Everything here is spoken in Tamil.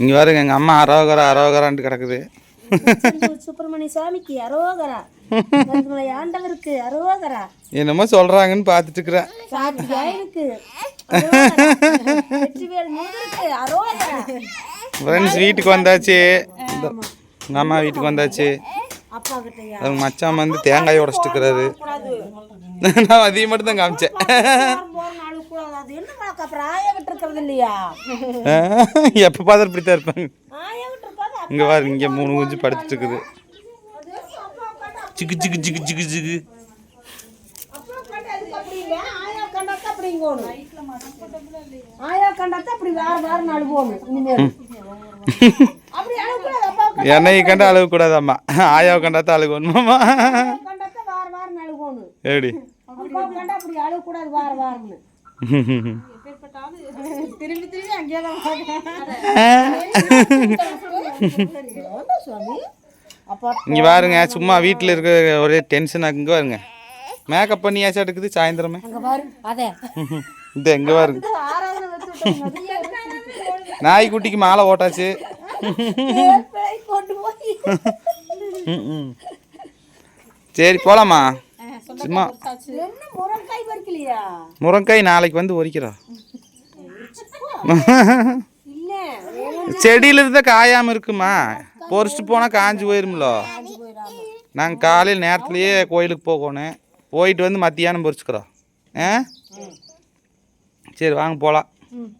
இங்கே பாருங்க எங்கள் அம்மா அரோகரா அரோகரான்ட்டு கிடக்குது. சுப்பிரமணிய சுவாமிக்கு அரோகரா. ஆண்டவருக்கு அரோகரா. என்னமோ சொல்கிறாங்கன்னு பார்த்துட்டு இருக்கிறேன் ஃப்ரெண்ட்ஸ் வீட்டுக்கு வந்தாச்சு. எங்கள் அம்மா வீட்டுக்கு வந்தாச்சு. அவங்க மச்சான் வந்து தேங்காய் உடச்சிட்டுக்கிறாரு நான் அதையும் மட்டும் தான் காமிச்சேன் அது என்ன வழக்கம் அப்புறம் ஆயா விட்டு இருக்கிறது இல்லையா? எப்போ பார்த்தாலும் இப்படி தான் இருப்பாங்க இங்கே பாருங்க இங்கே மூணு குஞ்சு படுத்துட்டு இருக்குது. சிக்கு சிக்கு சிக்கு சிக்கு சிக்கு என்னையை கண்டா அழுக கூடாதாம்மா ஆயாவை கண்டா தான் அழுக போகணும். எப்படி கண்டா அப்படி வேற வேறன்னு திரும்பி திரும்பி அங்கேயே இங்கே பாருங்க சும்மா வீட்டில் இருக்க ஒரே டென்ஷன் இங்கே பாருங்க. மேக்கப் பண்ணியாச்சா எடுக்குது சாயந்தரமே. இந்த எங்கே பாருங்க. நாய்க்குட்டிக்கு மாலை ஓட்டாச்சு. சரி போலாமா? சும்மா. என்ன முருங்காய் பறிக்கலையா முருங்காய் நாளைக்கு வந்து ஒரிக்கிறோம் இல்ல செடியில இருந்தால் காயாமல் இருக்குமா? பொறிச்சிட்டு போனால் காஞ்சு போயிரும்ல. நாங்கள் காலையில் நேரத்துலையே கோயிலுக்கு போகணும் போயிட்டு வந்து மத்தியானம் பொறிச்சுக்கிறோம் ஆ? சரி வாங்க போகலாம் ம்.